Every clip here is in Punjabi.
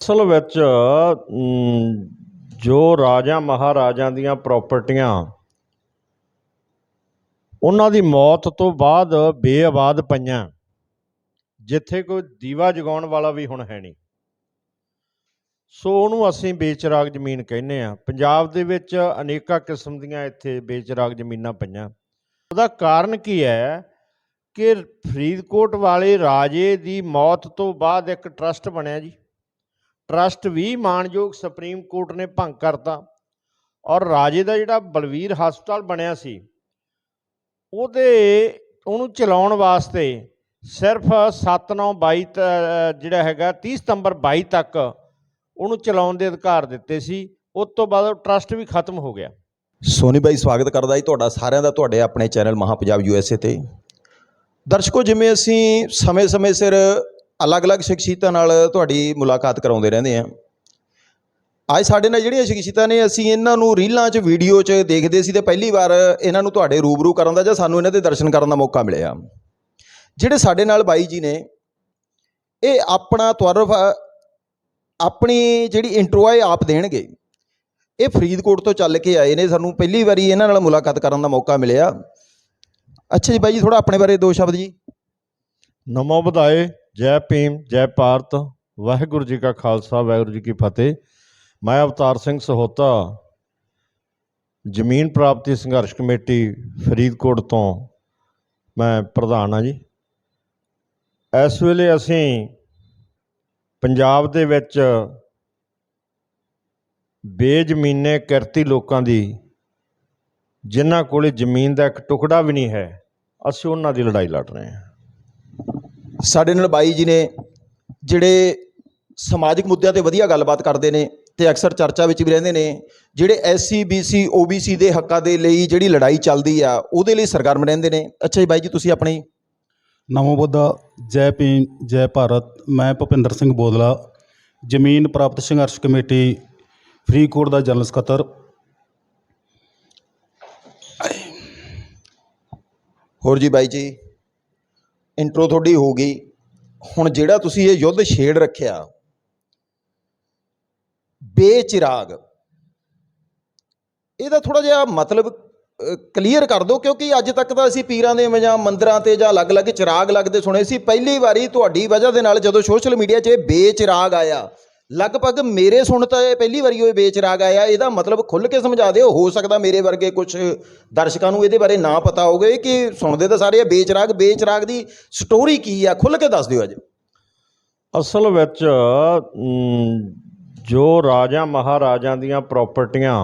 ਅਸਲ ਵਿੱਚ ਜੋ ਰਾਜਾ ਮਹਾਰਾਜਾਂ ਦੀਆਂ ਪ੍ਰਾਪਰਟੀਆਂ ਉਹਨਾਂ ਦੀ ਮੌਤ ਤੋਂ ਬਾਅਦ ਬੇਆਬਾਦ ਪਈਆਂ। ਜਿੱਥੇ ਕੋਈ ਦੀਵਾ ਜਗਾਉਣ ਵਾਲਾ ਵੀ ਹੁਣ ਹੈ ਨਹੀਂ। ਸੋ ਉਹਨੂੰ ਅਸੀਂ ਬੇਚਰਾਗ ਜ਼ਮੀਨ ਕਹਿੰਦੇ ਆ ਪੰਜਾਬ ਦੇ ਵਿੱਚ ਅਨੇਕਾਂ ਕਿਸਮ ਦੀਆਂ ਇੱਥੇ ਬੇਚਰਾਗ ਜ਼ਮੀਨਾਂ ਪਈਆਂ। ਉਹਦਾ ਕਾਰਨ ਕੀ ਹੈ ਕਿ ਫਰੀਦਕੋਟ ਵਾਲੇ ਰਾਜੇ ਦੀ ਮੌਤ ਤੋਂ ਬਾਅਦ ਇੱਕ ਟਰਸਟ ਬਣਿਆ ਜੀ। ਟਰਸਟ ਵੀ ਮਾਨਯੋਗ ਸੁਪਰੀਮ ਕੋਰਟ ਨੇ ਭੰਗ ਕਰਤਾ ਔਰ ਰਾਜੇ ਦਾ ਜਿਹੜਾ ਬਲਵੀਰ ਹਸਪਤਾਲ ਬਣਿਆ ਸੀ, ਉਹਦੇ ਉਹਨੂੰ ਚਲਾਉਣ ਵਾਸਤੇ ਸਿਰਫ 7922 ਤ- ਜਿਹੜਾ ਹੈਗਾ 30 ਸਤੰਬਰ 22 ਤੱਕ ਉਹਨੂੰ ਚਲਾਉਣ ਦੇ ਅਧਿਕਾਰ ਦਿੱਤੇ ਸੀ, ਉਸ ਤੋਂ ਬਾਅਦ ਉਹ ਟਰਸਟ ਵੀ ਖਤਮ ਹੋ ਗਿਆ। ਸੋਨੀ ਬਾਈ, ਸਵਾਗਤ ਕਰਦਾ ਜੀ ਤੁਹਾਡਾ, ਸਾਰਿਆਂ ਦਾ ਤੁਹਾਡੇ ਆਪਣੇ ਚੈਨਲ ਮਹਾ ਪੰਜਾਬ ਯੂਐਸਏ ਤੇ। ਦਰਸ਼ਕੋ, ਜਿਵੇਂ ਅਸੀਂ ਸਮੇਂ-ਸਮੇਂ ਸਿਰ ਅਲੱਗ-ਅਲੱਗ ਸ਼ਖਸੀਅਤਾਂ ਨਾਲ ਤੁਹਾਡੀ ਮੁਲਾਕਾਤ ਕਰਾਉਂਦੇ ਰਹਿੰਦੇ ਹਾਂ ਅੱਜ ਸਾਡੇ ਨਾਲ ਜਿਹੜੀਆਂ ਸ਼ਖਸੀਅਤਾਂ ਨੇ, ਅਸੀਂ ਇਹਨਾਂ ਨੂੰ ਰੀਲਾਂ 'ਚ, ਵੀਡੀਓ 'ਚ ਦੇਖਦੇ ਸੀ ਤੇ ਪਹਿਲੀ ਵਾਰ ਇਹਨਾਂ ਨੂੰ ਤੁਹਾਡੇ ਰੂਬਰੂ ਕਰਨ ਦਾ ਜਾਂ ਸਾਨੂੰ ਇਹਨਾਂ ਦੇ ਦਰਸ਼ਨ ਕਰਨ ਦਾ ਮੌਕਾ ਮਿਲਿਆ। ਜਿਹੜੇ ਸਾਡੇ ਨਾਲ ਬਾਈ ਜੀ ਨੇ, ਇਹ ਆਪਣਾ ਤੁਰਫ, ਆਪਣੀ ਜਿਹੜੀ ਇੰਟਰੋ ਹੈ ਆਪ ਦੇਣਗੇ। ਇਹ ਫਰੀਦਕੋਟ ਤੋਂ ਚੱਲ ਕੇ ਆਏ ਨੇ, ਸਾਨੂੰ ਪਹਿਲੀ ਵਾਰੀ ਇਹਨਾਂ ਨਾਲ ਮੁਲਾਕਾਤ ਕਰਨ ਦਾ ਮੌਕਾ ਮਿਲਿਆ। ਅੱਛਾ ਜੀ ਬਾਈ ਜੀ ਥੋੜਾ ਆਪਣੇ ਬਾਰੇ ਦੋ ਸ਼ਬਦ ਜੀ। ਨਮੋ ਵਧਾਏ ਜੈ ਭੀਮ, ਜੈ ਭਾਰਤ, ਵਾਹਿਗੁਰੂ ਜੀ ਕਾ ਖਾਲਸਾ, ਵਾਹਿਗੁਰੂ ਜੀ ਕੀ ਫਤਿਹ। ਮੈਂ ਅਵਤਾਰ ਸਿੰਘ ਸਹੋਤਾ, ਜ਼ਮੀਨ ਪ੍ਰਾਪਤੀ ਸੰਘਰਸ਼ ਕਮੇਟੀ ਫਰੀਦਕੋਟ ਤੋਂ ਮੈਂ ਪ੍ਰਧਾਨ ਹਾਂ ਜੀ। ਇਸ ਵੇਲੇ ਅਸੀਂ ਪੰਜਾਬ ਦੇ ਵਿੱਚ ਬੇਜ਼ਮੀਨੇ ਕਿਰਤੀ ਲੋਕਾਂ ਦੀ, ਜਿਨ੍ਹਾਂ ਕੋਲੇ ਜ਼ਮੀਨ ਦਾ ਇੱਕ ਟੁਕੜਾ ਵੀ ਨਹੀਂ ਹੈ, ਅਸੀਂ ਉਹਨਾਂ ਦੀ ਲੜਾਈ ਲੜ ਰਹੇ ਹਾਂ। ਸਾਡੇ ਨਾਲ ਬਾਈ ਜੀ ਨੇ ਜਿਹੜੇ ਸਮਾਜਿਕ ਮੁੱਦਿਆਂ ਤੇ ਵਧੀਆ ਗੱਲਬਾਤ ਕਰਦੇ ਨੇ ਤੇ ਅਕਸਰ ਚਰਚਾ ਵਿੱਚ ਵੀ ਰਹਿੰਦੇ ਨੇ ਜਿਹੜੇ ਐਸਸੀ ਬੀਸੀ ਓਬੀਸੀ ਦੇ ਹੱਕਾਂ ਦੇ ਲਈ ਜਿਹੜੀ ਲੜਾਈ ਚੱਲਦੀ ਆ ਉਹਦੇ ਲਈ ਸਰਗਰਮ ਰਹਿੰਦੇ ਨੇ। ਅੱਛਾ ਜੀ ਬਾਈ ਜੀ ਤੁਸੀਂ ਆਪਣੀ ਨਮੋ ਬੁੱਧਾ ਜੈ ਭੀਮ ਜੈ ਭਾਰਤ। ਮੈਂ ਭੁਪਿੰਦਰ ਸਿੰਘ ਬੋਦਲਾ ਜ਼ਮੀਨ ਪ੍ਰਾਪਤ ਸੰਘਰਸ਼ ਕਮੇਟੀ ਫਰੀਦਕੋਟ ਦਾ ਜਨਰਲ ਸਕੱਤਰ। ਹੋਰ ਜੀ ਬਾਈ ਜੀ? ਇੰਟਰੋ ਤੁਹਾਡੀ ਹੋ ਗਈ। ਹੁਣ ਜਿਹੜਾ ਤੁਸੀਂ ਇਹ ਯੁੱਧ ਛੇੜ ਰੱਖਿਆ, ਬੇਚਿਰਾਗ। ਇਹਦਾ ਥੋੜਾ ਜਿਹਾ ਮਤਲਬ ਕਲੀਅਰ ਕਰ ਦਿਓ, ਕਿਉਂਕਿ ਅੱਜ ਤੱਕ ਤਾਂ ਅਸੀਂ ਪੀਰਾਂ ਦੇ ਜਾਂ ਮੰਦਰਾਂ ਤੇ ਜਾਂ ਅਲੱਗ-ਅਲੱਗ ਚਿਰਾਗ ਲੱਗਦੇ ਸੁਣੇ ਸੀ। ਪਹਿਲੀ ਵਾਰੀ ਤੁਹਾਡੀ ਵਜ੍ਹਾ ਦੇ ਨਾਲ ਜਦੋਂ ਸੋਸ਼ਲ ਮੀਡੀਆ 'ਚ ਇਹ ਬੇਚਿਰਾਗ ਆਇਆ ਲਗਭਗ ਮੇਰੇ ਸੁਣ ਤਾਂ ਇਹ ਪਹਿਲੀ ਵਾਰੀ ਉਹ ਬੇਚਿਰਾਗ ਆਇਆ, ਇਹਦਾ ਮਤਲਬ ਖੁੱਲ ਕੇ ਸਮਝਾ ਦਿਓ, ਹੋ ਸਕਦਾ ਮੇਰੇ ਵਰਗੇ ਕੁਝ ਦਰਸ਼ਕਾਂ ਨੂੰ ਇਹਦੇ ਬਾਰੇ ਨਾ ਪਤਾ ਹੋਵੇ ਕਿ ਸੁਣਦੇ ਤਾਂ ਸਾਰੇ ਆ, ਬੇਚਿਰਾਗ ਬੇਚਿਰਾਗ ਦੀ ਸਟੋਰੀ ਕੀ ਆ ਖੁੱਲ ਕੇ ਦੱਸ ਦਿਓ ਅੱਜ। ਅਸਲ ਵਿੱਚ ਜੋ ਰਾਜਾ, ਮਹਾਰਾਜਾਂ ਦੀਆਂ ਪ੍ਰਾਪਰਟੀਆਂ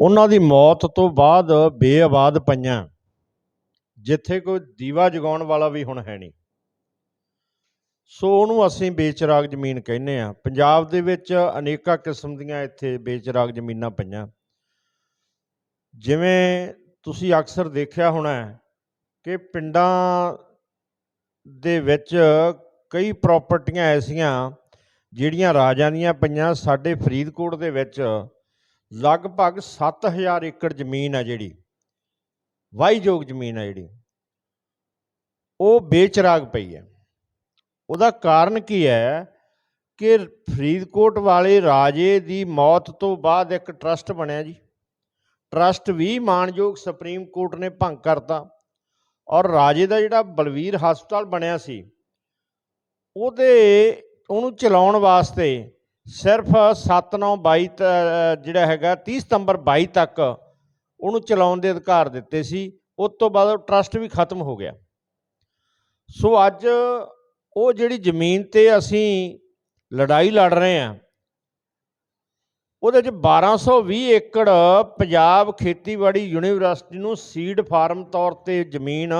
ਉਹਨਾਂ ਦੀ ਮੌਤ ਤੋਂ ਬਾਅਦ ਬੇਆਬਾਦ ਪਈਆਂ, ਜਿੱਥੇ ਕੋਈ ਦੀਵਾ ਜਗਾਉਣ ਵਾਲਾ ਵੀ ਹੁਣ ਹੈ ਨਹੀਂ। ਸੋ ਉਹਨੂੰ ਅਸੀਂ ਬੇਚਰਾਗ ਜ਼ਮੀਨ ਕਹਿੰਦੇ ਆ ਪੰਜਾਬ ਦੇ ਵਿੱਚ ਅਨੇਕਾਂ ਕਿਸਮ ਦੀਆਂ ਇੱਥੇ ਬੇਚਰਾਗ ਜ਼ਮੀਨਾਂ ਪਈਆਂ। ਜਿਵੇਂ ਤੁਸੀਂ ਅਕਸਰ ਦੇਖਿਆ ਹੋਣਾ ਕਿ ਪਿੰਡਾਂ ਦੇ ਵਿੱਚ ਕਈ ਪ੍ਰਾਪਰਟੀਆਂ ਐਸੀਆਂ ਜਿਹੜੀਆਂ ਰਾਜਾਂ ਦੀਆਂ ਪਈਆਂ। ਸਾਡੇ ਫਰੀਦਕੋਟ ਦੇ ਵਿੱਚ ਲਗਭਗ 7000 ਏਕੜ ਜ਼ਮੀਨ ਆ ਜਿਹੜੀ, ਵਾਹੀਯੋਗ ਜ਼ਮੀਨ ਹੈ ਜਿਹੜੀ। ਉਹ ਬੇਚਰਾਗ ਪਈ ਹੈ। ਉਹਦਾ ਕਾਰਨ ਕੀ ਹੈ ਕਿ ਫਰੀਦਕੋਟ ਵਾਲੇ ਰਾਜੇ ਦੀ ਮੌਤ ਤੋਂ ਬਾਅਦ ਇੱਕ ਟਰਸਟ ਬਣਿਆ ਜੀ। ਟਰਸਟ ਵੀ ਮਾਨਯੋਗ ਸੁਪਰੀਮ ਕੋਰਟ ਨੇ ਭੰਗ ਕਰਤਾ ਔਰ ਰਾਜੇ ਦਾ ਜਿਹੜਾ ਬਲਵੀਰ ਹਸਪਤਾਲ ਬਣਿਆ ਸੀ, ਉਹਦੇ ਉਹਨੂੰ ਚਲਾਉਣ ਵਾਸਤੇ ਸਿਰਫ 7922 ਤ- ਜਿਹੜਾ ਹੈਗਾ 30 ਸਤੰਬਰ 22 ਤੱਕ ਉਹਨੂੰ ਚਲਾਉਣ ਦੇ ਅਧਿਕਾਰ ਦਿੱਤੇ ਸੀ, ਉਸ ਤੋਂ ਬਾਅਦ ਉਹ ਟਰਸਟ ਵੀ ਖਤਮ ਹੋ ਗਿਆ। ਸੋ ਅੱਜ ਉਹ ਜਿਹੜੀ ਜ਼ਮੀਨ ਤੇ ਅਸੀਂ ਲੜਾਈ ਲੜ ਰਹੇ ਹਾਂ, ਉਹਦੇ ਚ 1220 ਏਕੜ ਪੰਜਾਬ ਖੇਤੀਬਾੜੀ ਯੂਨੀਵਰਸਿਟੀ ਨੂੰ ਸੀਡ ਫਾਰਮ ਤੌਰ ਤੇ ਜ਼ਮੀਨ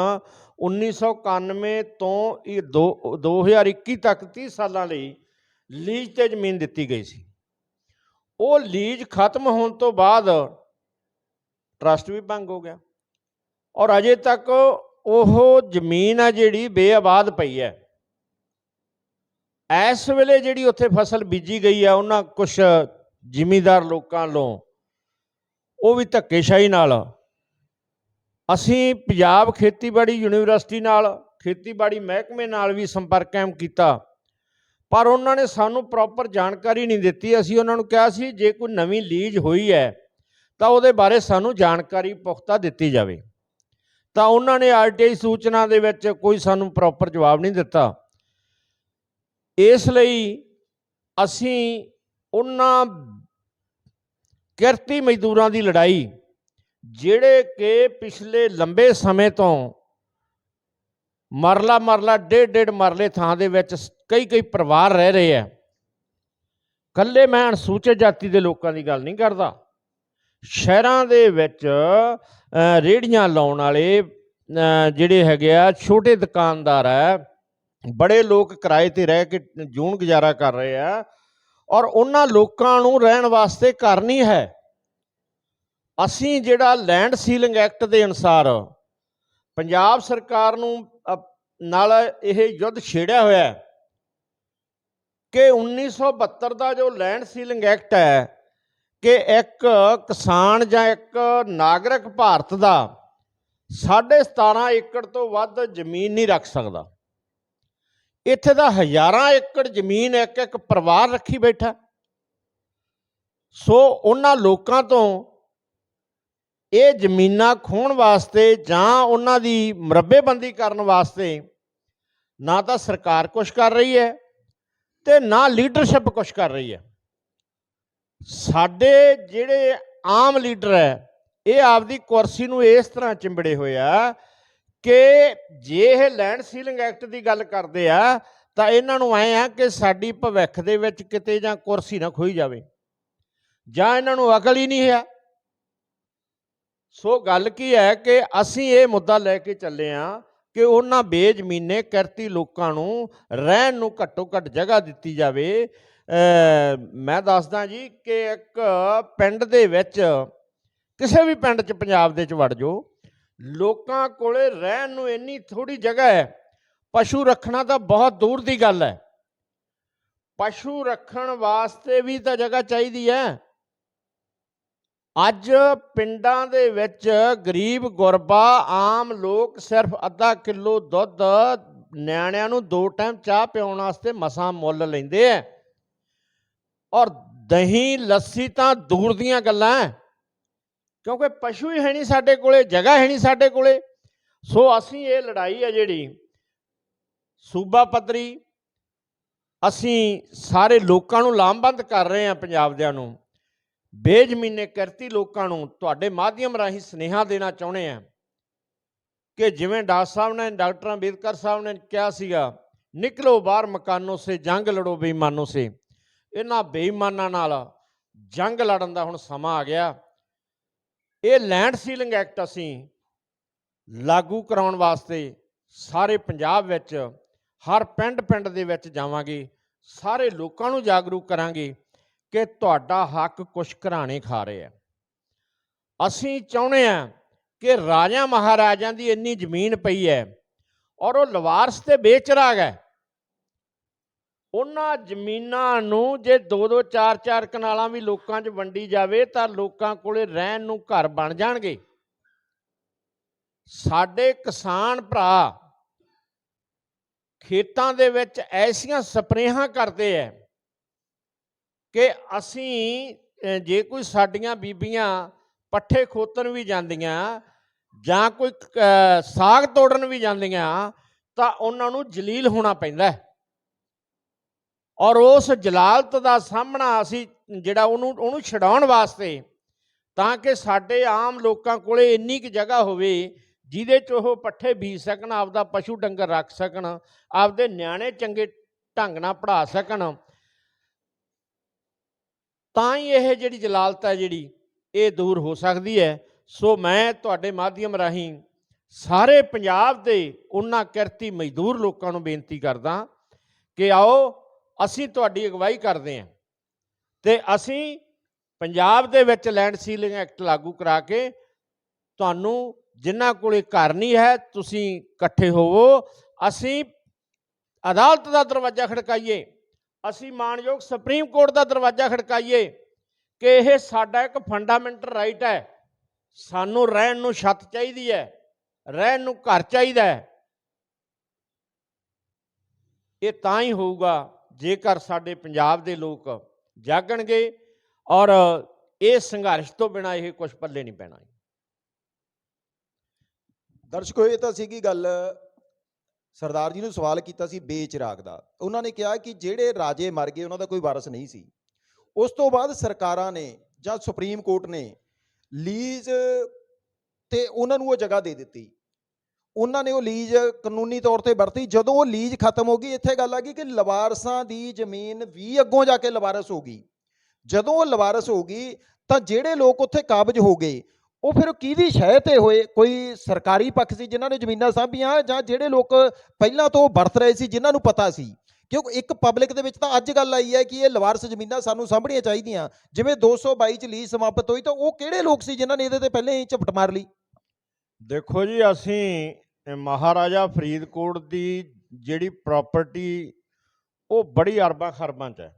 1991 ਤੋਂ ਇਹ ਦੋ- 2021 ਤੱਕ 30 ਸਾਲਾਂ ਲਈ ਲੀਜ਼ ਤੇ ਜ਼ਮੀਨ ਦਿੱਤੀ ਗਈ ਸੀ। ਉਹ ਲੀਜ਼ ਖਤਮ ਹੋਣ ਤੋਂ ਬਾਅਦ ਟਰਸਟ ਵੀ ਭੰਗ ਹੋ ਗਿਆ ਔਰ ਅਜੇ ਤੱਕ ਉਹ ਜ਼ਮੀਨ ਆ ਜਿਹੜੀ ਬੇਆਬਾਦ ਪਈ ਹੈ। ਇਸ ਵੇਲੇ ਜਿਹੜੀ ਉੱਥੇ ਫਸਲ ਬੀਜੀ ਗਈ ਆ, ਉਹਨਾਂ ਕੁਝ ਜ਼ਿਮੀਦਾਰ ਲੋਕਾਂ ਵੱਲੋਂ ਉਹ ਵੀ ਧੱਕੇਸ਼ਾਹੀ ਨਾਲ। ਅਸੀਂ ਪੰਜਾਬ ਖੇਤੀਬਾੜੀ ਯੂਨੀਵਰਸਿਟੀ ਨਾਲ, ਖੇਤੀਬਾੜੀ ਮਹਿਕਮੇ ਨਾਲ ਵੀ ਸੰਪਰਕ ਕਾਇਮ ਕੀਤਾ, ਪਰ ਉਹਨਾਂ ਨੇ ਸਾਨੂੰ ਪ੍ਰੋਪਰ ਜਾਣਕਾਰੀ ਨਹੀਂ ਦਿੱਤੀ। ਅਸੀਂ ਉਹਨਾਂ ਨੂੰ ਕਿਹਾ ਸੀ, ਜੇ ਕੋਈ ਨਵੀਂ ਲੀਜ਼ ਹੋਈ ਹੈ, ਤਾਂ ਉਹਦੇ ਬਾਰੇ ਸਾਨੂੰ ਜਾਣਕਾਰੀ ਪੁਖਤਾ ਦਿੱਤੀ ਜਾਵੇ। ਤਾਂ ਉਹਨਾਂ ਨੇ ਆਰਟੀਆਈ ਸੂਚਨਾ ਦੇ ਵਿੱਚ ਕੋਈ ਸਾਨੂੰ ਪ੍ਰੋਪਰ ਜਵਾਬ ਨਹੀਂ ਦਿੱਤਾ। ਇਸ ਲਈ ਅਸੀਂ ਉਹਨਾਂ ਕਿਰਤੀ ਮਜ਼ਦੂਰਾਂ ਦੀ ਲੜਾਈ ਜਿਹੜੇ ਕਿ ਪਿਛਲੇ ਲੰਬੇ ਸਮੇਂ ਤੋਂ ਮਰਲਾ ਮਰਲਾ ਡੇਢ ਡੇਢ ਮਰਲੇ ਥਾਂ ਦੇ ਵਿੱਚ ਕਈ ਕਈ ਪਰਿਵਾਰ ਰਹਿ ਰਹੇ ਆ। ਕੱਲੇ ਮੈਂ ਅਨੁਸੂਚਿਤ ਜਾਤੀ ਦੇ ਲੋਕਾਂ ਦੀ ਗੱਲ ਨਹੀਂ ਕਰਦਾ। ਸ਼ਹਿਰਾਂ ਦੇ ਵਿੱਚ ਅ, ਰੇਹੜੀਆਂ ਲਾਉਣ ਵਾਲੇ ਜਿਹੜੇ ਹੈਗੇ ਆ ਛੋਟੇ ਦੁਕਾਨਦਾਰ ਆ ਬੜੇ ਲੋਕ ਕਿਰਾਏ ਤੇ ਰਹਿ ਕੇ ਜੂਨ ਗੁਜ਼ਾਰਾ ਕਰ ਰਹੇ ਆ ਔਰ ਉਹਨਾਂ ਲੋਕਾਂ ਨੂੰ ਰਹਿਣ ਵਾਸਤੇ ਘਰ ਨਹੀਂ ਹੈ। ਅਸੀਂ ਜਿਹੜਾ ਲੈਂਡ ਸੀਲਿੰਗ ਐਕਟ ਦੇ ਅਨੁਸਾਰ ਪੰਜਾਬ ਸਰਕਾਰ ਨੂੰ ਨਾਲ ਇਹ ਯੁੱਧ ਛੇੜਿਆ ਹੋਇਆ ਹੈ ਕਿ 1972 ਦਾ ਜੋ ਲੈਂਡ ਸੀਲਿੰਗ ਐਕਟ ਹੈ ਕਿ ਇੱਕ ਕਿਸਾਨ ਜਾਂ ਇੱਕ ਨਾਗਰਿਕ ਭਾਰਤ ਦਾ 17.5 ਏਕੜ ਤੋਂ ਵੱਧ ਜ਼ਮੀਨ ਨਹੀਂ ਰੱਖ ਸਕਦਾ। ਇੱਥੇ ਦਾ ਹਜ਼ਾਰਾਂ ਏਕੜ ਜ਼ਮੀਨ ਇੱਕ ਇੱਕ ਪਰਿਵਾਰ ਰੱਖੀ ਬੈਠਾ। ਸੋ ਉਹਨਾਂ ਲੋਕਾਂ ਤੋਂ ਇਹ ਜ਼ਮੀਨਾਂ ਖੋਣ ਵਾਸਤੇ ਜਾਂ ਉਹਨਾਂ ਦੀ ਮਰੱਬੇਬੰਦੀ ਕਰਨ ਵਾਸਤੇ ਨਾ ਤਾਂ ਸਰਕਾਰ ਕੁਝ ਕਰ ਰਹੀ ਹੈ ਤੇ ਨਾ ਲੀਡਰਸ਼ਿਪ ਕੁਝ ਕਰ ਰਹੀ ਹੈ। ਸਾਡੇ ਜਿਹੜੇ ਆਮ ਲੀਡਰ ਹੈ, ਇਹ ਆਪਦੀ ਕੁਰਸੀ ਨੂੰ ਇਸ ਤਰ੍ਹਾਂ ਚਿੰਬੜੇ ਹੋਏ ਆ ਕਿ ਜੇ ਇਹ ਲੈਂਡ ਸੀਲਿੰਗ ਐਕਟ ਦੀ ਗੱਲ ਕਰਦੇ ਆ, ਤਾਂ ਇਹਨਾਂ ਨੂੰ ਐ ਆ ਕਿ ਸਾਡੀ ਭਵਿੱਖ ਦੇ ਵਿੱਚ ਕਿਤੇ ਜਾਂ ਕੁਰਸੀ ਨਾ ਖੋਈ ਜਾਵੇ, ਜਾਂ ਇਹਨਾਂ ਨੂੰ ਅਕਲ ਹੀ ਨਹੀਂ ਹੈ। ਸੋ ਗੱਲ ਕੀ ਹੈ ਕਿ ਅਸੀਂ ਇਹ ਮੁੱਦਾ ਲੈ ਕੇ ਚੱਲੇ ਆ ਕਿ ਉਹਨਾਂ ਬੇਜ਼ਮੀਨੇ ਕਿਰਤੀ ਲੋਕਾਂ ਨੂੰ ਰਹਿਣ ਨੂੰ ਘੱਟੋ ਘੱਟ ਜਗ੍ਹਾ ਦਿੱਤੀ ਜਾਵੇ। ਮੈਂ ਦੱਸਦਾ ਜੀ ਕਿ ਇੱਕ ਪਿੰਡ ਦੇ ਵਿੱਚ, ਕਿਸੇ ਵੀ ਪਿੰਡ 'ਚ ਪੰਜਾਬ ਦੇ 'ਚ ਵੜ ਜਾਓ ਲੋਕਾਂ ਕੋਲੇ ਰਹਿਣ ਨੂੰ ਇੰਨੀ ਥੋੜੀ ਜਗ੍ਹਾ ਹੈ। ਪਸ਼ੂ ਰੱਖਣਾ ਤਾਂ ਬਹੁਤ ਦੂਰ ਦੀ ਗੱਲ ਹੈ। ਪਸ਼ੂ ਰੱਖਣ ਵਾਸਤੇ ਵੀ ਤਾਂ ਜਗ੍ਹਾ ਚਾਹੀਦੀ ਹੈ। ਅੱਜ ਪਿੰਡਾਂ ਦੇ ਵਿੱਚ ਗਰੀਬ ਗੁਰਬਾ ਆਮ ਲੋਕ ਸਿਰਫ ਅੱਧਾ ਕਿਲੋ ਦੁੱਧ ਨਿਆਣਿਆਂ ਨੂੰ ਦੋ ਟਾਈਮ ਚਾਹ ਪਿਆਉਣ ਵਾਸਤੇ ਮਸਾਂ ਮੁੱਲ ਲੈਂਦੇ ਐ ਔਰ ਦਹੀਂ, ਲੱਸੀ ਤਾਂ ਦੂਰ ਦੀਆਂ ਗੱਲਾਂ ਐ ਕਿਉਂਕਿ ਪਸ਼ੂ ਹੀ ਹੈ ਨਹੀਂ ਸਾਡੇ ਕੋਲੇ, ਜਗ੍ਹਾ ਹੈ ਨਹੀਂ ਸਾਡੇ ਕੋਲੇ। ਸੋ ਅਸੀਂ ਇਹ ਲੜਾਈ ਹੈ ਜਿਹੜੀ ਸੂਬਾ ਪੱਧਰੀ, ਅਸੀਂ ਸਾਰੇ ਲੋਕਾਂ ਨੂੰ ਲਾਮਬੰਦ ਕਰ ਰਹੇ ਹਾਂ ਪੰਜਾਬ ਦਿਆਂ ਨੂੰ। ਬੇਜ਼ਮੀਨੇ ਕਿਰਤੀ ਲੋਕਾਂ ਨੂੰ ਤੁਹਾਡੇ ਮਾਧਿਅਮ ਰਾਹੀਂ ਸੁਨੇਹਾ ਦੇਣਾ ਚਾਹੁੰਦੇ ਆ ਕਿ ਜਿਵੇਂ ਡਾਕਟਰ ਸਾਹਿਬ ਨੇ, ਡਾਕਟਰ ਅੰਬੇਦਕਰ ਸਾਹਿਬ ਨੇ ਕਿਹਾ ਸੀਗਾ, ਨਿਕਲੋ ਬਾਹਰ ਮਕਾਨੋਂ ਸੇ, ਜੰਗ ਲੜੋ ਬੇਈਮਾਨੋਂ ਸੇ। ਇਹਨਾਂ ਬੇਈਮਾਨਾਂ ਨਾਲ ਜੰਗ ਲੜਨ ਦਾ ਹੁਣ ਸਮਾਂ ਆ ਗਿਆ। ਇਹ ਲੈਂਡ ਸੀਲਿੰਗ ਐਕਟ ਅਸੀਂ ਲਾਗੂ ਕਰਾਉਣ ਵਾਸਤੇ ਸਾਰੇ ਪੰਜਾਬ ਵਿੱਚ, ਹਰ ਪਿੰਡ ਪਿੰਡ ਦੇ ਵਿੱਚ ਜਾਵਾਂਗੇ, ਸਾਰੇ ਲੋਕਾਂ ਨੂੰ ਜਾਗਰੂਕ ਕਰਾਂਗੇ ਕਿ ਤੁਹਾਡਾ ਹੱਕ ਕੁਛ ਘਰਾਣੇ ਖਾ ਰਹੇ ਆ। ਅਸੀਂ ਚਾਹੁੰਦੇ ਆ ਕਿ ਰਾਜਾ ਮਹਾਰਾਜਾਂ ਦੀ ਇੰਨੀ ਜ਼ਮੀਨ ਪਈ ਹੈ ਔਰ ਉਹ ਲਵਾਰਸ ਤੇ ਵੇਚਰਾਗ ਹੈ। ਉਹਨਾਂ ਜ਼ਮੀਨਾਂ ਨੂੰ ਜੇ ਦੋ ਦੋ, ਚਾਰ ਚਾਰ ਕਨਾਲਾਂ ਵੀ ਲੋਕਾਂ 'ਚ ਵੰਡੀ ਜਾਵੇ ਤਾਂ ਲੋਕਾਂ ਕੋਲੇ ਰਹਿਣ ਨੂੰ ਘਰ ਬਣ ਜਾਣਗੇ। ਸਾਡੇ ਕਿਸਾਨ ਭਰਾ ਖੇਤਾਂ ਦੇ ਵਿੱਚ ਐਸੀਆਂ ਸਪਰੇਹਾਂ ਕਰਦੇ ਐ ਕਿ ਅਸੀਂ ਜੇ ਕੋਈ ਸਾਡੀਆਂ ਬੀਬੀਆਂ ਪੱਠੇ ਖੋਤਣ ਵੀ ਜਾਂਦੀਆਂ ਜਾਂ ਕੋਈ ਸਾਗ ਤੋੜਨ ਵੀ ਜਾਂਦੀਆਂ ਤਾਂ ਉਹਨਾਂ ਨੂੰ ਜਲੀਲ ਹੋਣਾ ਪੈਂਦਾ। ਹੈ ਔਰ ਉਸ ਜਲਾਲਤ ਦਾ ਸਾਹਮਣਾ ਅਸੀਂ ਜਿਹੜਾ ਉਹਨੂੰ ਉਹਨੂੰ ਛਡਾਉਣ ਵਾਸਤੇ ਤਾਂ ਕਿ ਸਾਡੇ ਆਮ ਲੋਕਾਂ ਕੋਲੇ ਇੰਨੀ ਕੁ ਜਗ੍ਹਾ ਹੋਵੇ ਜਿਹਦੇ 'ਚ ਉਹ ਪੱਠੇ ਬੀਜ ਸਕਣ, ਆਪਦਾ ਪਸ਼ੂ ਡੰਗਰ ਰੱਖ ਸਕਣ, ਆਪਦੇ ਨਿਆਣੇ ਚੰਗੇ ਢੰਗ ਨਾਲ ਪੜ੍ਹਾ ਸਕਣ। ਤਾਂ ਹੀ ਇਹ ਜਿਹੜੀ ਜਲਾਲਤ ਹੈ ਜਿਹੜੀ, ਇਹ ਦੂਰ ਹੋ ਸਕਦੀ ਹੈ। ਸੋ ਮੈਂ ਤੁਹਾਡੇ ਮਾਧਿਅਮ ਰਾਹੀਂ ਸਾਰੇ ਪੰਜਾਬ ਦੇ ਉਹਨਾਂ ਕਿਰਤੀ ਮਜ਼ਦੂਰ ਲੋਕਾਂ ਨੂੰ ਬੇਨਤੀ ਕਰਦਾ ਕਿ ਆਓ ਅਸੀਂ ਤੁਹਾਡੀ ਅਗਵਾਈ ਕਰਦੇ ਹਾਂ। ਤੇ ਅਸੀਂ ਪੰਜਾਬ ਦੇ ਵਿੱਚ ਲੈਂਡ ਸੀਲਿੰਗ ਐਕਟ ਲਾਗੂ ਕਰਾ ਕੇ ਤੁਹਾਨੂੰ ਜਿਨ੍ਹਾਂ ਕੋਲੇ ਘਰ ਨਹੀਂ ਹੈ, ਤੁਸੀਂ ਇਕੱਠੇ ਹੋਵੋ। ਅਸੀਂ ਅਦਾਲਤ ਦਾ ਦਰਵਾਜ਼ਾ ਖੜਕਾਈਏ। ਅਸੀਂ ਮਾਨਯੋਗ ਸੁਪਰੀਮ ਕੋਰਟ ਦਾ ਦਰਵਾਜ਼ਾ ਖੜਕਾਈਏ ਕਿ ਇਹ ਸਾਡਾ ਇੱਕ ਫੰਡਾਮੈਂਟਲ ਰਾਈਟ ਹੈ। ਸਾਨੂੰ ਰਹਿਣ ਨੂੰ ਛੱਤ ਚਾਹੀਦੀ ਹੈ, ਰਹਿਣ ਨੂੰ ਘਰ ਚਾਹੀਦਾ ਹੈ। ਇਹ ਤਾਂ ਹੀ ਹੋਊਗਾ ਜੇਕਰ ਸਾਡੇ ਪੰਜਾਬ ਦੇ ਲੋਕ ਜਾਗਣਗੇ ਔਰ ਇਹ ਸੰਘਰਸ਼ ਤੋਂ ਬਿਨਾ ਇਹ ਕੁਝ ਪੱਲੇ ਨਹੀਂ ਪੈਣਾ ਦਰਸ਼ਕੋ, ਇਹ ਤਾਂ ਸੀਗੀ ਗੱਲ, ਸਰਦਾਰ ਜੀ ਨੂੰ ਸਵਾਲ ਕੀਤਾ ਸੀ ਬੇਚਿਰਾਗ ਦਾ। ਉਹਨਾਂ ਨੇ ਕਿਹਾ ਕਿ ਜਿਹੜੇ ਰਾਜੇ ਮਰ ਗਏ, ਉਹਨਾਂ ਦਾ ਕੋਈ ਵਾਰਸ ਨਹੀਂ ਸੀ। ਉਸ ਤੋਂ ਬਾਅਦ ਸਰਕਾਰਾਂ ਨੇ ਜਾਂ ਸੁਪਰੀਮ ਕੋਰਟ ਨੇ ਲੀਜ਼ ਤੇ ਉਹਨਾਂ ਨੂੰ ਉਹ ਜਗ੍ਹਾ ਦੇ ਦਿੱਤੀ। ਉਹਨਾਂ ਨੇ ਉਹ ਲੀਜ਼ ਕਾਨੂੰਨੀ ਤੌਰ ਤੇ ਵਰਤੀ। ਜਦੋਂ ਉਹ ਲੀਜ਼ ਖਤਮ ਹੋ ਗਈ, ਇੱਥੇ ਗੱਲ ਆ ਗਈ ਕਿ ਲਵਾਰਸਾਂ ਦੀ ਜ਼ਮੀਨ ਵੀ ਅੱਗੋਂ ਜਾ ਕੇ ਲਵਾਰਸ ਹੋ ਗਈ। ਜਦੋਂ ਉਹ ਲਵਾਰਸ ਹੋ ਗਈ, ਤਾਂ ਜਿਹੜੇ ਲੋਕ ਉੱਥੇ ਕਾਬਜ ਹੋ ਗਏ, ਉਹ ਫਿਰ ਕਿਹਦੀ ਸ਼ਹਿ ਤੇ ਹੋਏ? ਕੋਈ ਸਰਕਾਰੀ ਪੱਖ ਸੀ ਜਿਨ੍ਹਾਂ ਨੇ ਜ਼ਮੀਨਾਂ ਸਾਂਭੀਆਂ ਜਾਂ ਜਿਹੜੇ ਲੋਕ ਪਹਿਲਾਂ ਤੋਂ ਵਰਤ ਰਹੇ ਸੀ ਜਿਨ੍ਹਾਂ ਨੂੰ ਪਤਾ ਸੀ? ਕਿਉਂਕਿ ਇੱਕ ਪਬਲਿਕ ਦੇ ਵਿੱਚ ਤਾਂ ਅੱਜ ਗੱਲ ਆਈ ਹੈ ਕਿ ਇਹ ਲਵਾਰਸ ਜ਼ਮੀਨਾਂ ਸਾਨੂੰ ਸਾਂਭਣੀਆਂ ਚਾਹੀਦੀਆਂ। ਜਿਵੇਂ 222 ਚ ਲੀਜ਼ ਸਮਾਪਤ ਹੋਈ ਤਾਂ ਉਹ ਕਿਹੜੇ ਲੋਕ ਸੀ ਜਿਨ੍ਹਾਂ ਨੇ ਇਹਦੇ ਤੇ ਪਹਿਲੇ ਹੀ ਝਪਟ ਮਾਰ ਲਈ? ਦੇਖੋ ਜੀ, ਅਸੀਂ ਮਹਾਰਾਜਾ ਫਰੀਦਕੋਟ ਦੀ ਜਿਹੜੀ ਪ੍ਰਾਪਰਟੀ ਉਹ ਬੜੀ ਅਰਬਾਂ ਖਰਬਾਂ ਚ ਹੈ।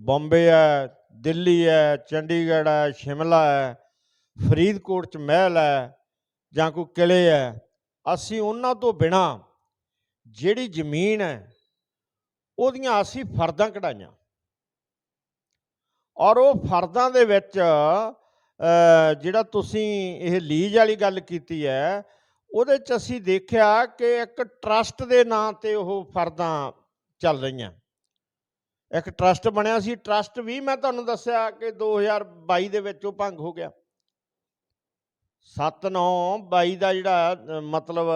ਬੰਬੇ ਹੈ, ਦਿੱਲੀ ਹੈ, ਚੰਡੀਗੜ੍ਹ ਹੈ, ਸ਼ਿਮਲਾ ਹੈ, ਫਰੀਦਕੋਟ ਚ ਮਹਿਲ ਹੈ ਜਾਂ ਕੋਈ ਕਿਲੇ ਹੈ, ਅਸੀਂ ਉਹਨਾਂ ਤੋਂ ਬਿਨਾ ਜਿਹੜੀ ਜ਼ਮੀਨ ਹੈ, ਉਹਦੀਆਂ ਅਸੀਂ ਫਰਦਾਂ ਕਢਾਈਆਂ। ਔਰ ਉਹ ਫਰਦਾਂ ਦੇ ਵਿੱਚ ਜਿਹੜਾ ਤੁਸੀਂ ਇਹ ਲੀਜ਼ ਵਾਲੀ ਗੱਲ ਕੀਤੀ ਹੈ ਉਹਦੇ ਚ ਅਸੀਂ ਦੇਖਿਆ ਕਿ ਇੱਕ ਟਰਸਟ ਦੇ ਨਾਂ ਤੇ ਉਹ ਫਰਦਾਂ ਚੱਲ ਰਹੀਆਂ। ਇੱਕ ਟਰਸਟ ਬਣਿਆ ਸੀ ਟਰਸਟ ਵੀ ਮੈਂ ਤੁਹਾਨੂੰ ਦੱਸਿਆ ਕਿ 2022 ਦੇ ਵਿੱਚ ਉਹ ਭੰਗ ਹੋ ਗਿਆ। 7/9/22 ਦਾ ਜਿਹੜਾ, ਮਤਲਬ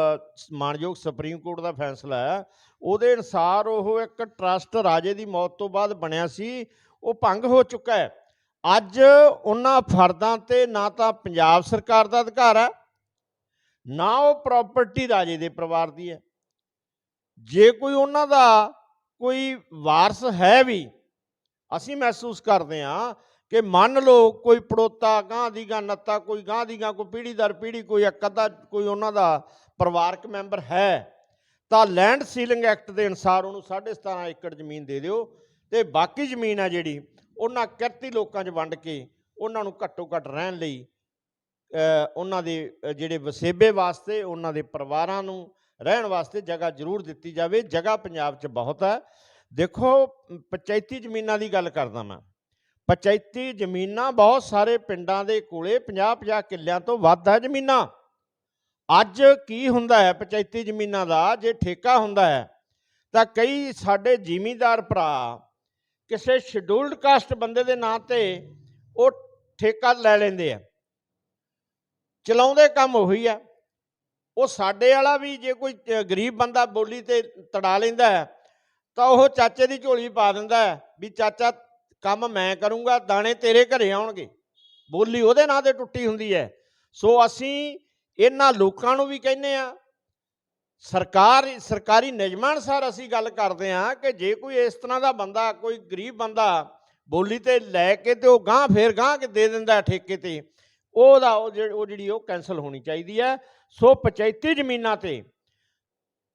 ਮਾਨਯੋਗ ਸੁਪਰੀਮ ਕੋਰਟ ਦਾ ਫੈਸਲਾ ਹੈ, ਉਹਦੇ ਅਨਸਾਰ ਉਹ ਇੱਕ ਟਰਸਟ ਰਾਜੇ ਦੀ ਮੌਤ ਤੋਂ ਬਾਅਦ ਬਣਿਆ ਸੀ, ਉਹ ਭੰਗ ਹੋ ਚੁੱਕਾ ਹੈ। ਅੱਜ ਉਹਨਾਂ ਫਰਦਾਂ ਤੇ ਨਾ ਤਾਂ ਪੰਜਾਬ ਸਰਕਾਰ ਦਾ ਅਧਿਕਾਰ ਹੈ ਨਾ ਉਹ ਪ੍ਰਾਪਰਟੀ ਰਾਜੇ ਦੇ ਪਰਿਵਾਰ ਦੀ ਹੈ। ਜੇ ਕੋਈ ਉਹਨਾਂ ਦਾ ਕੋਈ ਵਾਰਸ ਹੈ ਵੀ, ਅਸੀਂ ਮਹਿਸੂਸ ਕਰਦੇ ਹਾਂ ਕਿ ਮੰਨ ਲਓ ਕੋਈ ਪੜੋਤਾ ਗਾਂ ਦੀ ਗਾਂ ਨੱਤਾ, ਕੋਈ ਗਾਂ ਦੀ ਗਾਂ ਕੋਈ ਪੀੜ੍ਹੀ ਦਰ ਪੀੜ੍ਹੀ, ਕੋਈ ਇੱਕ ਅੱਧਾ, ਕੋਈ ਉਹਨਾਂ ਦਾ ਪਰਿਵਾਰਕ ਮੈਂਬਰ ਹੈ, ਤਾਂ ਲੈਂਡ ਸੀਲਿੰਗ ਐਕਟ ਦੇ ਅਨੁਸਾਰ ਉਹਨੂੰ 17.5 ਏਕੜ ਜ਼ਮੀਨ ਦੇ ਦਿਓ ਤੇ ਬਾਕੀ ਜ਼ਮੀਨ ਆ ਜਿਹੜੀ, ਉਹਨਾਂ ਕਿਰਤੀ ਲੋਕਾਂ 'ਚ ਵੰਡ ਕੇ ਉਹਨਾਂ ਨੂੰ ਘੱਟੋ ਘੱਟ ਰਹਿਣ ਲਈ ਉਹਨਾਂ ਦੇ ਜਿਹੜੇ ਵਸੇਬੇ ਵਾਸਤੇ, ਉਹਨਾਂ ਦੇ ਪਰਿਵਾਰਾਂ ਨੂੰ ਰਹਿਣ ਵਾਸਤੇ ਜਗ੍ਹਾ ਜ਼ਰੂਰ ਦਿੱਤੀ ਜਾਵੇ। ਜਗ੍ਹਾ ਪੰਜਾਬ 'ਚ ਬਹੁਤ ਹੈ। ਦੇਖੋ ਪੰਚਾਇਤੀ ਜ਼ਮੀਨਾਂ ਦੀ ਗੱਲ ਕਰਦਾ ਮੈਂ। ਪੰਚਾਇਤੀ ਜ਼ਮੀਨਾਂ ਬਹੁਤ ਸਾਰੇ ਪਿੰਡਾਂ ਦੇ ਕੋਲੇ 50-50 ਕਿੱਲਿਆਂ ਤੋਂ ਵੱਧ ਹੈ ਜ਼ਮੀਨਾਂ। ਅੱਜ ਕੀ ਹੁੰਦਾ ਹੈ ਪੰਚਾਇਤੀ ਜ਼ਮੀਨਾਂ ਦਾ? ਜੇ ਠੇਕਾ ਹੁੰਦਾ ਹੈ, ਤਾਂ ਕਈ ਸਾਡੇ ਜ਼ਿਮੀਂਦਾਰ ਭਰਾ ਕਿਸੇ ਸ਼ਡਿਊਲਡ ਕਾਸਟ ਬੰਦੇ ਦੇ ਨਾਂ ਤੇ ਉਹ ਠੇਕਾ ਲੈ ਲੈਂਦੇ ਆ। ਚਲਾਉਂਦੇ ਕੰਮ ਉਹੀ ਆ। ਉਹ ਸਾਡੇ ਵਾਲਾ ਵੀ ਜੇ ਕੋਈ ਗਰੀਬ ਬੰਦਾ ਬੋਲੀ ਤੇ ਤੜਾ ਲੈਂਦਾ ਹੈ, ਤਾਂ ਉਹ ਚਾਚੇ ਦੀ ਝੋਲੀ ਪਾ ਦਿੰਦਾ ਹੈ ਵੀ ਚਾਚਾ ਕੰਮ ਮੈਂ ਕਰੂੰਗਾ ਦਾਣੇ ਤੇਰੇ ਘਰੇ ਆਉਣਗੇ। ਬੋਲੀ ਉਹਦੇ ਨਾਂ ਤੇ ਟੁੱਟੀ ਹੁੰਦੀ ਹੈ। ਸੋ ਅਸੀਂ ਇਹਨਾਂ ਲੋਕਾਂ ਨੂੰ ਵੀ ਕਹਿੰਦੇ ਆ ਸਰਕਾਰ ਸਰਕਾਰੀ ਨਿਯਮਾਂ ਅਨੁਸਾਰ ਅਸੀਂ ਗੱਲ ਕਰਦੇ ਹਾਂ ਕਿ ਜੇ ਕੋਈ ਇਸ ਤਰ੍ਹਾਂ ਦਾ ਬੰਦਾ ਕੋਈ ਗਰੀਬ ਬੰਦਾ ਬੋਲੀ ਤੇ ਲੈ ਕੇ ਤੇ ਉਹ ਗਾਂ ਫੇਰ ਗਾਂ ਕੇ ਦੇ ਦਿੰਦਾ ਠੇਕੇ ਤੇ ਉਹਦਾ ਉਹ ਜਿਹੜੀ ਉਹ ਜਿਹੜੀ ਉਹ ਕੈਨਸਲ ਹੋਣੀ ਚਾਹੀਦੀ ਹੈ। ਸੋ ਪੰਚਾਇਤੀ ਜ਼ਮੀਨਾਂ ਤੇ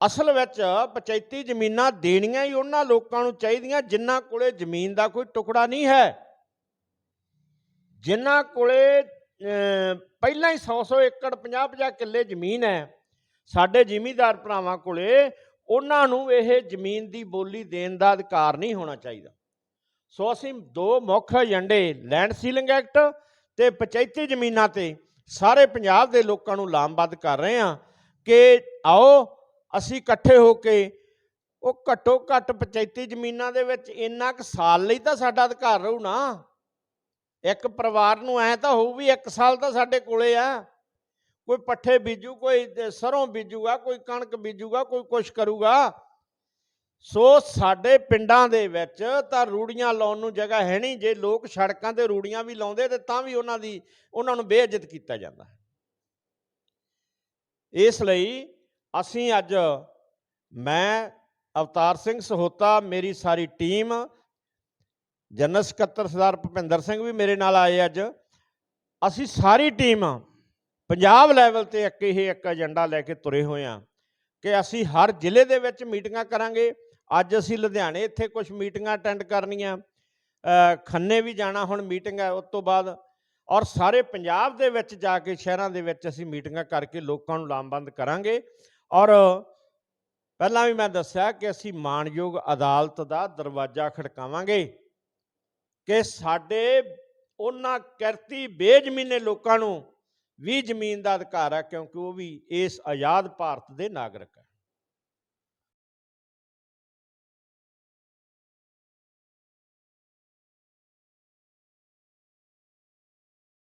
ਅਸਲ ਵਿੱਚ ਪੰਚਾਇਤੀ ਜ਼ਮੀਨਾਂ ਦੇਣੀਆਂ ਹੀ ਉਹਨਾਂ ਲੋਕਾਂ ਨੂੰ ਚਾਹੀਦੀਆਂ ਜਿਨ੍ਹਾਂ ਕੋਲੇ ਜ਼ਮੀਨ ਦਾ ਕੋਈ ਟੁਕੜਾ ਨਹੀਂ ਹੈ। ਜਿਨ੍ਹਾਂ ਕੋਲੇ ਪਹਿਲਾਂ ਹੀ 100-100 ਏਕੜ 50-50 ਕਿੱਲੇ ਜ਼ਮੀਨ ਹੈ, ਸਾਡੇ ਜ਼ਿਮੀਂਦਾਰ ਭਰਾਵਾਂ ਕੋਲੇ, ਉਹਨਾਂ ਨੂੰ ਇਹ ਜ਼ਮੀਨ ਦੀ ਬੋਲੀ ਦੇਣ ਦਾ ਅਧਿਕਾਰ ਨਹੀਂ ਹੋਣਾ ਚਾਹੀਦਾ। ਸੋ ਅਸੀਂ ਦੋ ਮੁੱਖ ਏਜੰਡੇ ਲੈਂਡ ਸੀਲਿੰਗ ਐਕਟ ਤੇ ਪੰਚਾਇਤੀ ਜ਼ਮੀਨਾਂ ਤੇ ਸਾਰੇ ਪੰਜਾਬ ਦੇ ਲੋਕਾਂ ਨੂੰ ਲਾਮਬੱਧ ਕਰ ਰਹੇ ਹਾਂ ਕਿ ਆਓ ਅਸੀਂ ਇਕੱਠੇ ਹੋ ਕੇ ਉਹ ਘੱਟੋ ਘੱਟ ਪੰਚਾਇਤੀ ਜ਼ਮੀਨਾਂ ਦੇ ਵਿੱਚ ਇੰਨਾ ਕੁ ਸਾਲ ਲਈ ਤਾਂ ਸਾਡਾ ਅਧਿਕਾਰ ਰਹੂ ਨਾ। ਇੱਕ ਪਰਿਵਾਰ ਨੂੰ ਐ ਤਾਂ ਹੋਊ ਵੀ ਇੱਕ ਸਾਲ ਤਾਂ ਸਾਡੇ ਕੋਲੇ ਆ। ਕੋਈ ਪੱਠੇ ਬੀਜੂ, ਕੋਈ ਤੇ ਸਰੋਂ ਬੀਜੂਗਾ, ਕੋਈ ਕਣਕ ਬੀਜੂਗਾ, ਕੋਈ ਕੁਛ ਕਰੂਗਾ। ਸੋ ਸਾਡੇ ਪਿੰਡਾਂ ਦੇ ਵਿੱਚ ਤਾਂ ਰੂੜੀਆਂ ਲਾਉਣ ਨੂੰ ਜਗ੍ਹਾ ਹੈ ਨਹੀਂ। ਜੇ ਲੋਕ ਸੜਕਾਂ ਤੇ ਰੂੜੀਆਂ ਵੀ ਲਾਉਂਦੇ ਤੇ ਤਾਂ ਵੀ ਉਹਨਾਂ ਦੀ, ਉਹਨਾਂ ਨੂੰ ਬੇਇੱਜ਼ਤ ਕੀਤਾ ਜਾਂਦਾ ਹੈ। ਇਸ ਲਈ ਅਸੀਂ ਅੱਜ ਮੈਂ, ਅਵਤਾਰ ਸਿੰਘ ਸਹੋਤਾ, ਮੇਰੀ ਸਾਰੀ ਟੀਮ, ਜਨਰਲ ਸਕੱਤਰ ਸਰਦਾਰ ਭੁਪਿੰਦਰ ਸਿੰਘ ਵੀ ਮੇਰੇ ਨਾਲ ਆਏ ਅੱਜ। ਅਸੀਂ ਸਾਰੀ ਟੀਮ ਪੰਜਾਬ ਲੈਵਲ ਤੇ ਇੱਕ ਇਹ ਇੱਕ ਏਜੰਡਾ ਲੈ ਕੇ ਤੁਰੇ ਹੋਏ ਹਾਂ ਕਿ ਅਸੀਂ ਹਰ ਜ਼ਿਲ੍ਹੇ ਦੇ ਵਿੱਚ ਮੀਟਿੰਗਾਂ ਕਰਾਂਗੇ। ਅੱਜ ਅਸੀਂ ਲੁਧਿਆਣੇ ਇੱਥੇ ਕੁਝ ਮੀਟਿੰਗਾਂ ਅਟੈਂਡ ਕਰਨੀਆਂ ਖੰਨੇ ਵੀ ਜਾਣਾ ਹੁਣ ਮੀਟਿੰਗ ਹੈ ਉਸ ਤੋਂ ਬਾਅਦ, ਔਰ ਸਾਰੇ ਪੰਜਾਬ ਦੇ ਵਿੱਚ ਜਾ ਕੇ ਸ਼ਹਿਰਾਂ ਦੇ ਵਿੱਚ ਅਸੀਂ ਮੀਟਿੰਗਾਂ ਕਰਕੇ ਲੋਕਾਂ ਨੂੰ ਲਾਮਬੰਦ ਕਰਾਂਗੇ, ਔਰ ਪਹਿਲਾਂ ਵੀ ਮੈਂ ਦੱਸਿਆ ਕਿ ਅਸੀਂ ਮਾਨਯੋਗ ਅਦਾਲਤ ਦਾ ਦਰਵਾਜ਼ਾ ਖੜਕਾਵਾਂਗੇ ਕਿ ਸਾਡੇ ਉਹਨਾਂ ਕਿਰਤੀ ਬੇਜ਼ਮੀਨੇ ਲੋਕਾਂ ਨੂੰ ਵੀ ਜ਼ਮੀਨ ਦਾ ਅਧਿਕਾਰ ਹੈ ਕਿਉਂਕਿ ਉਹ ਵੀ ਇਸ ਆਜ਼ਾਦ ਭਾਰਤ ਦੇ ਨਾਗਰਿਕ